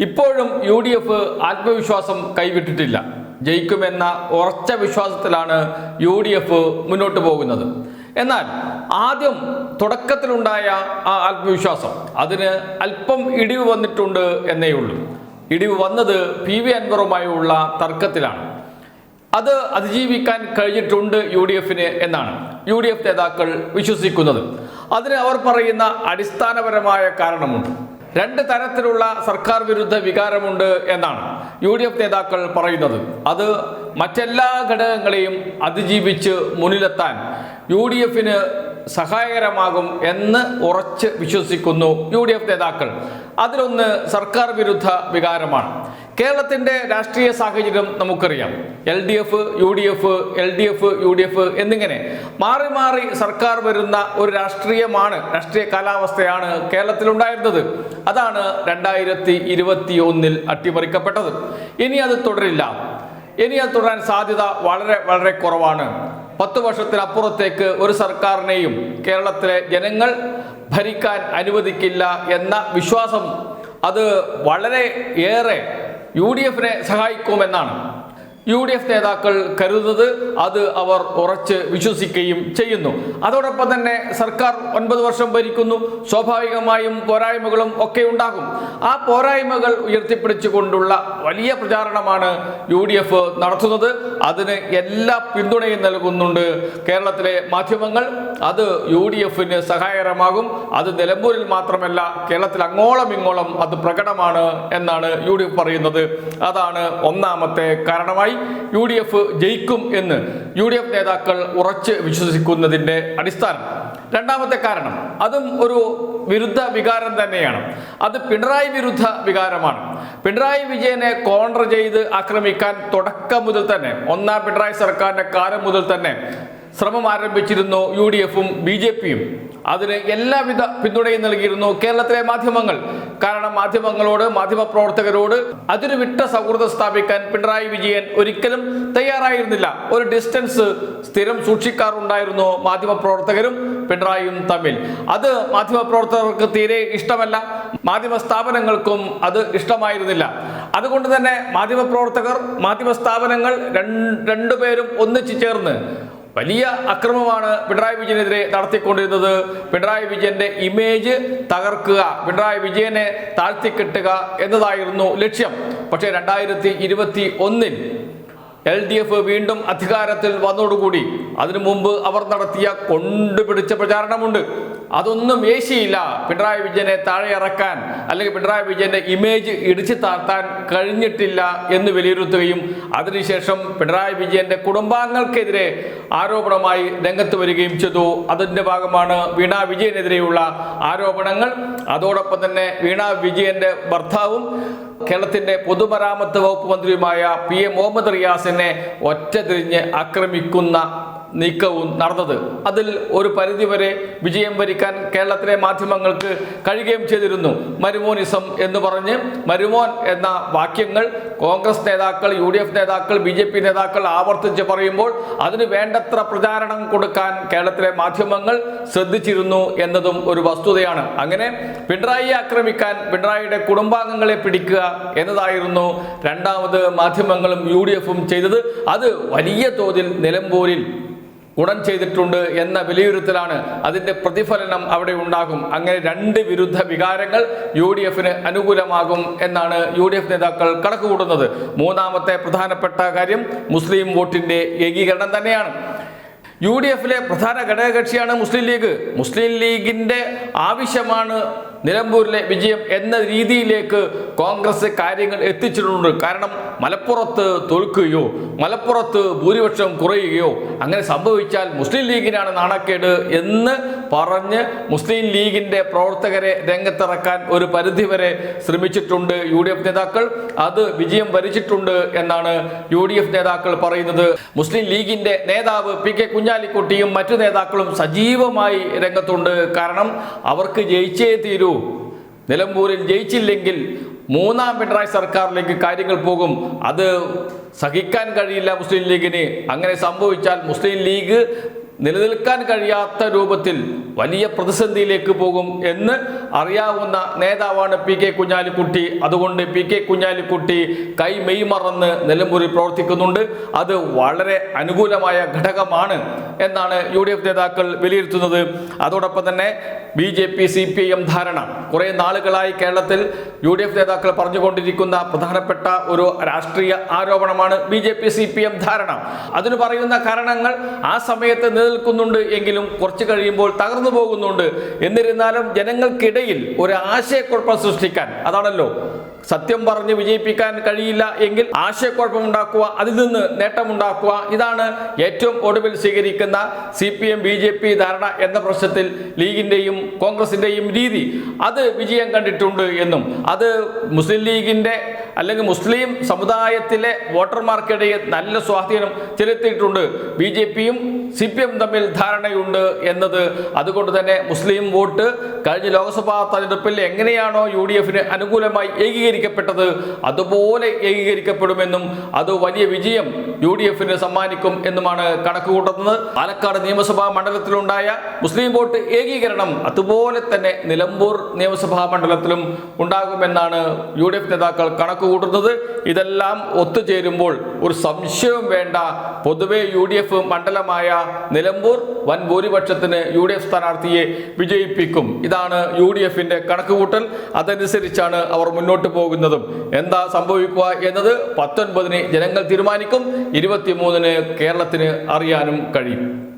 ഇപ്പോഴും U D F ആത്മവിശ്വാസം കൈവിട്ടിട്ടില്ല. ജയിക്കുമെന്ന ഉറച്ച വിശ്വാസത്തിലാണ് യു ഡി എഫ് മുന്നോട്ട് പോകുന്നത്. എന്നാൽ ആദ്യം തുടക്കത്തിലുണ്ടായ ആ ആത്മവിശ്വാസം അതിന് അല്പം ഇടിവ് വന്നിട്ടുണ്ട് എന്നേ ഉള്ളൂ. ഇടിവ് വന്നത് പി വി അൻവറുമായുള്ള തർക്കത്തിലാണ്. അത് അതിജീവിക്കാൻ കഴിഞ്ഞിട്ടുണ്ട് യു ഡി എഫിന് എന്നാണ് യു ഡി എഫ് നേതാക്കൾ വിശ്വസിക്കുന്നത്. അതിന് അവർ പറയുന്ന അടിസ്ഥാനപരമായ കാരണമുണ്ട്. രണ്ട് തരത്തിലുള്ള സർക്കാർ വിരുദ്ധ വികാരമുണ്ട് എന്നാണ് യു ഡി എഫ് നേതാക്കൾ പറയുന്നത്. അത് മറ്റെല്ലാ ഘടകങ്ങളെയും അതിജീവിച്ച് മുന്നിലെത്താൻ യു ഡി എഫിന് സഹായകരമാകും എന്ന് ഉറച്ച് വിശ്വസിക്കുന്നു യു ഡി എഫ് നേതാക്കൾ. അതിലൊന്ന് സർക്കാർ വിരുദ്ധ വികാരമാണ്. കേരളത്തിന്റെ രാഷ്ട്രീയ സാഹചര്യം നമുക്കറിയാം. L D F U D F L D F U D F എന്നിങ്ങനെ മാറി മാറി സർക്കാർ വരുന്ന ഒരു രാഷ്ട്രീയമാണ് രാഷ്ട്രീയ കാലാവസ്ഥയാണ് കേരളത്തിലുണ്ടായിരുന്നത്. അതാണ് രണ്ടായിരത്തി ഇരുപത്തി ഒന്നിൽ അട്ടിമറിക്കപ്പെട്ടത്. ഇനി അത് തുടരില്ല. ഇനി അത് തുടരാൻ സാധ്യത വളരെ വളരെ കുറവാണ്. പത്ത് വർഷത്തിനപ്പുറത്തേക്ക് ഒരു സർക്കാരിനെയും കേരളത്തിലെ ജനങ്ങൾ ഭരിക്കാൻ അനുവദിക്കില്ല എന്ന വിശ്വാസം അത് വളരെ ഏറെ യു ഡി എഫിനെ സഹായിക്കുമെന്നാണ്. യു ഡി എഫ് നേതാക്കൾ കരുതുന്നത് അത് അവർ ഉറച്ച് വിശ്വസിക്കുകയും ചെയ്യുന്നു. അതോടൊപ്പം തന്നെ സർക്കാർ ഒൻപത് വർഷം ഭരിക്കുന്നു സ്വാഭാവികമായും പോരായ്മകളും ഒക്കെ ഉണ്ടാകും. ആ പോരായ്മകൾ ഉയർത്തിപ്പിടിച്ചുകൊണ്ടുള്ള വലിയ പ്രചാരണമാണ് യു ഡി എഫ് നടത്തുന്നത്. അതിന് എല്ലാ പിന്തുണയും നൽകുന്നുണ്ട് കേരളത്തിലെ മാധ്യമങ്ങൾ. അത് യു ഡി എഫിന് സഹായകരമാകും. അത് നിലമ്പൂരിൽ മാത്രമല്ല കേരളത്തിൽ അങ്ങോളം ഇങ്ങോളം അത് പ്രകടമാണ് എന്നാണ് യു ഡി എഫ് പറയുന്നത്. അതാണ് ഒന്നാമത്തെ കാരണമായി. യു ഡി എഫ് ജയിക്കും എന്ന് യു ഡി എഫ് നേതാക്കൾ ഉറച്ച് വിശ്വസിക്കുന്നതിന്റെ അടിസ്ഥാനം. രണ്ടാമത്തെ കാരണം അതും ഒരു വിരുദ്ധ വികാരം തന്നെയാണ്. അത് പിണറായി വിരുദ്ധ വികാരമാണ്. പിണറായി വിജയനെ കോൺട്ര ചെയ്ത് ആക്രമിക്കാൻ തുടക്കം മുതൽ തന്നെ ഒന്നാം പിണറായി സർക്കാരിന്റെ കാലം മുതൽ തന്നെ ശ്രമം ആരംഭിച്ചിരുന്നു യു ഡി എഫും ബി ജെ പിയും അതിന് എല്ലാവിധ പിന്തുണയും നൽകിയിരുന്നു കേരളത്തിലെ മാധ്യമങ്ങൾ. കാരണം മാധ്യമങ്ങളോട് മാധ്യമപ്രവർത്തകരോട് അതിന് വിട്ട സൗഹൃദം സ്ഥാപിക്കാൻ പിണറായി വിജയൻ ഒരിക്കലും തയ്യാറായിരുന്നില്ല. ഒരു ഡിസ്റ്റൻസ് സ്ഥിരം സൂക്ഷിക്കാറുണ്ടായിരുന്നു മാധ്യമപ്രവർത്തകരും പിണറായിയും തമ്മിൽ. അത് മാധ്യമപ്രവർത്തകർക്ക് തീരെ ഇഷ്ടമല്ല. മാധ്യമ സ്ഥാപനങ്ങൾക്കും അത് ഇഷ്ടമായിരുന്നില്ല. അതുകൊണ്ട് തന്നെ മാധ്യമപ്രവർത്തകർ മാധ്യമ സ്ഥാപനങ്ങൾ രണ്ടുപേരും ഒന്നിച്ചു ചേർന്ന് വലിയ അക്രമമാണ് പിണറായി വിജയനെതിരെ നടത്തിക്കൊണ്ടിരുന്നത്. പിണറായി വിജയന്റെ ഇമേജ് തകർക്കുക പിണറായി വിജയനെ താഴ്ത്തിക്കെട്ടുക എന്നതായിരുന്നു ലക്ഷ്യം. പക്ഷേ രണ്ടായിരത്തി ഇരുപത്തി ഒന്നിൽ എൽ ഡി എഫ് വീണ്ടും അധികാരത്തിൽ വന്നതോടുകൂടി അതിനു മുമ്പ് അവർ നടത്തിയ കൊണ്ടുപിടിച്ച പ്രചാരണമുണ്ട്. അതൊന്നും ഏശിയില്ല. പിണറായി വിജയനെ താഴെ ഇറക്കാൻ അല്ലെങ്കിൽ പിണറായി വിജയന്റെ ഇമേജ് ഇടിച്ചു താഴ്ത്താൻ കഴിഞ്ഞിട്ടില്ല എന്ന് വിലയിരുത്തുകയും അതിനുശേഷം പിണറായി വിജയന്റെ കുടുംബാംഗങ്ങൾക്കെതിരെ ആരോപണമായി രംഗത്ത് വരികയും ചെയ്തു. അതിന്റെ ഭാഗമാണ് വീണ വിജയനെതിരെയുള്ള ആരോപണങ്ങൾ. അതോടൊപ്പം തന്നെ വീണ വിജയന്റെ ഭർത്താവും കേരളത്തിന്റെ പൊതുമരാമത്ത് വകുപ്പ് മന്ത്രിയുമായ പി എ മുഹമ്മദ് റിയാസിനെ ഒറ്റ തിരിഞ്ഞ് ആക്രമിക്കുന്ന നീക്കവും നടന്നത്. അതിൽ ഒരു പരിധിവരെ വിജയം ഭരിക്കാൻ കേരളത്തിലെ മാധ്യമങ്ങൾക്ക് കഴിയുകയും ചെയ്തിരുന്നു. മരുമോനിസം എന്ന് പറഞ്ഞ് മരുമോൻ എന്ന വാക്യങ്ങൾ കോൺഗ്രസ് നേതാക്കൾ യു ഡി എഫ് നേതാക്കൾ ബി ജെ പി നേതാക്കൾ ആവർത്തിച്ച് പറയുമ്പോൾ അതിന് വേണ്ടത്ര പ്രചാരണം കൊടുക്കാൻ കേരളത്തിലെ മാധ്യമങ്ങൾ ശ്രദ്ധിച്ചിരുന്നു എന്നതും ഒരു വസ്തുതയാണ്. അങ്ങനെ പിണറായിയെ ആക്രമിക്കാൻ പിണറായിയുടെ കുടുംബാംഗങ്ങളെ പിടിക്കുക എന്നതായിരുന്നു രണ്ടാമത് മാധ്യമങ്ങളും യു ഡി എഫും ചെയ്തത്. അത് വലിയ തോതിൽ നിലമ്പൂരിൽ ഗുണം ചെയ്തിട്ടുണ്ട് എന്ന വിലയിരുത്തലാണ് അതിന്റെ പ്രതിഫലനം അവിടെ ഉണ്ടാകും. അങ്ങനെ രണ്ട് വിരുദ്ധ വികാരങ്ങൾ യു ഡി എഫിന് അനുകൂലമാകും എന്നാണ് യു ഡി എഫ് നേതാക്കൾ കണക്കുകൂട്ടുന്നത്. മൂന്നാമത്തെ പ്രധാനപ്പെട്ട കാര്യം മുസ്ലിം വോട്ടിന്റെ ഏകീകരണം തന്നെയാണ്. യു ഡി എഫിലെ പ്രധാന ഘടകകക്ഷിയാണ് മുസ്ലിം ലീഗ്. മുസ്ലിം ലീഗിന്റെ ആവശ്യമാണ് നിലമ്പൂരിലെ വിജയം എന്ന രീതിയിലേക്ക് കോൺഗ്രസ് കാര്യങ്ങൾ എത്തിച്ചിട്ടുണ്ട്. കാരണം മലപ്പുറത്ത് തോൽക്കുകയോ മലപ്പുറത്ത് ഭൂരിപക്ഷം കുറയുകയോ അങ്ങനെ സംഭവിച്ചാൽ മുസ്ലിം ലീഗിനാണ് നാണക്കേട് എന്ന് പറഞ്ഞ് മുസ്ലിം ലീഗിന്റെ പ്രവർത്തകരെ രംഗത്തിറക്കാൻ ഒരു പരിധിവരെ ശ്രമിച്ചിട്ടുണ്ട് യു ഡി എഫ് നേതാക്കൾ. അത് വിജയം വരിച്ചിട്ടുണ്ട് എന്നാണ് യു ഡി എഫ് നേതാക്കൾ പറയുന്നത്. മുസ്ലിം ലീഗിന്റെ നേതാവ് പി കെ കുഞ്ഞാലിക്കുട്ടിയും മറ്റു നേതാക്കളും സജീവമായി രംഗത്തുണ്ട്. കാരണം അവർക്ക് ജയിച്ചേ തീരൂ. നിലമ്പൂരിൽ ജയിച്ചില്ലെങ്കിൽ മൂന്നാം പിണറായി സർക്കാരിലേക്ക് കാര്യങ്ങൾ പോകും. അത് സഹിക്കാൻ കഴിയില്ല മുസ്ലിം ലീഗിന്. അങ്ങനെ സംഭവിച്ചാൽ മുസ്ലിം ലീഗ് നിലനിൽക്കാൻ കഴിയാത്ത രൂപത്തിൽ വലിയ പ്രതിസന്ധിയിലേക്ക് പോകും എന്ന് അറിയാവുന്ന നേതാവാണ് പി കെ കുഞ്ഞാലിക്കുട്ടി. അതുകൊണ്ട് പി കെ കുഞ്ഞാലിക്കുട്ടി കൈ മെയ് മറന്ന് നിലമ്പൂരിൽ പ്രവർത്തിക്കുന്നുണ്ട്. അത് വളരെ അനുകൂലമായ ഘടകമാണ് എന്നാണ് യു ഡി എഫ് നേതാക്കൾ വിലയിരുത്തുന്നത്. അതോടൊപ്പം തന്നെ B J P C P M ധാരണ. കുറേ നാളുകളായി കേരളത്തിൽ യു ഡി എഫ് നേതാക്കൾ പറഞ്ഞുകൊണ്ടിരിക്കുന്ന പ്രധാനപ്പെട്ട ഒരു രാഷ്ട്രീയ ആരോപണമാണ് B J P C P M ധാരണ. അതിന് പറയുന്ന കാരണങ്ങൾ ആ സമയത്ത് നിലനിൽക്കുന്നുണ്ട് എങ്കിലും കുറച്ച് കഴിയുമ്പോൾ തകർന്നു പോകുന്നുണ്ട്. എന്നിരുന്നാലും ജനങ്ങൾക്കിടയിൽ ഒരു ആശയക്കുഴപ്പം സൃഷ്ടിക്കാൻ അതാണല്ലോ. സത്യം പറഞ്ഞ് വിജയിപ്പിക്കാൻ കഴിയില്ല എങ്കിൽ ആശയക്കുഴപ്പമുണ്ടാക്കുക അതിൽ നിന്ന് നേട്ടമുണ്ടാക്കുക. ഇതാണ് ഏറ്റവും ഒടുവിൽ സ്വീകരിക്കുന്ന C P M B J P ധാരണ എന്ന പ്രശ്നത്തിൽ ലീഗിന്റെയും കോൺഗ്രസിന്റെയും രീതി. അത് വിജയം കണ്ടിട്ടുണ്ട് എന്നും അത് മുസ്ലിം ലീഗിന്റെ അല്ലെങ്കിൽ മുസ്ലിം സമുദായത്തിലെ വോട്ടർമാർക്കിടയിൽ നല്ല സ്വാധീനം ചെലുത്തിയിട്ടുണ്ട്. ബി ജെ പിയും സി പി എം തമ്മിൽ ധാരണയുണ്ട് എന്നത് അതുകൊണ്ട് തന്നെ മുസ്ലിം വോട്ട് കഴിഞ്ഞ ലോക്സഭാ തെരഞ്ഞെടുപ്പിൽ എങ്ങനെയാണോ യു ഡി എഫിന് അനുകൂലമായി ഏകീകരിക്കപ്പെട്ടത് അതുപോലെ ഏകീകരിക്കപ്പെടുമെന്നും അത് വലിയ വിജയം യു ഡി എഫിന് സമ്മാനിക്കും എന്നുമാണ് കണക്ക് കൂട്ടുന്നത് പാലക്കാട് നിയമസഭാ മണ്ഡലത്തിലുണ്ടായ മുസ്ലിം വോട്ട് ഏകീകരണം അതുപോലെ തന്നെ നിലമ്പൂർ നിയമസഭാ മണ്ഡലത്തിലും ഉണ്ടാകുമെന്നാണ് യു ഡി എഫ് നേതാക്കൾ കണക്ക് കൂട്ടുന്നത് ഇതെല്ലാം ഒത്തുചേരുമ്പോൾ ഒരു സംശയവും വേണ്ട പൊതുവെ യു ഡി എഫ് മണ്ഡലമായ നിലമ്പൂർ വൻ ഭൂരിപക്ഷത്തിന് യു ഡി എഫ് സ്ഥാനാർത്ഥിയെ വിജയിപ്പിക്കും. ഇതാണ് യു ഡി എഫിന്റെ കണക്കുകൂട്ടൽ. അതനുസരിച്ചാണ് അവർ മുന്നോട്ട് പോകുന്നതും. എന്താ സംഭവിക്കുക എന്നത് പത്തൊൻപതിന് ജനങ്ങൾ തീരുമാനിക്കും. ഇരുപത്തിമൂന്നിന് കേരളത്തിന് അറിയാനും കഴിയും.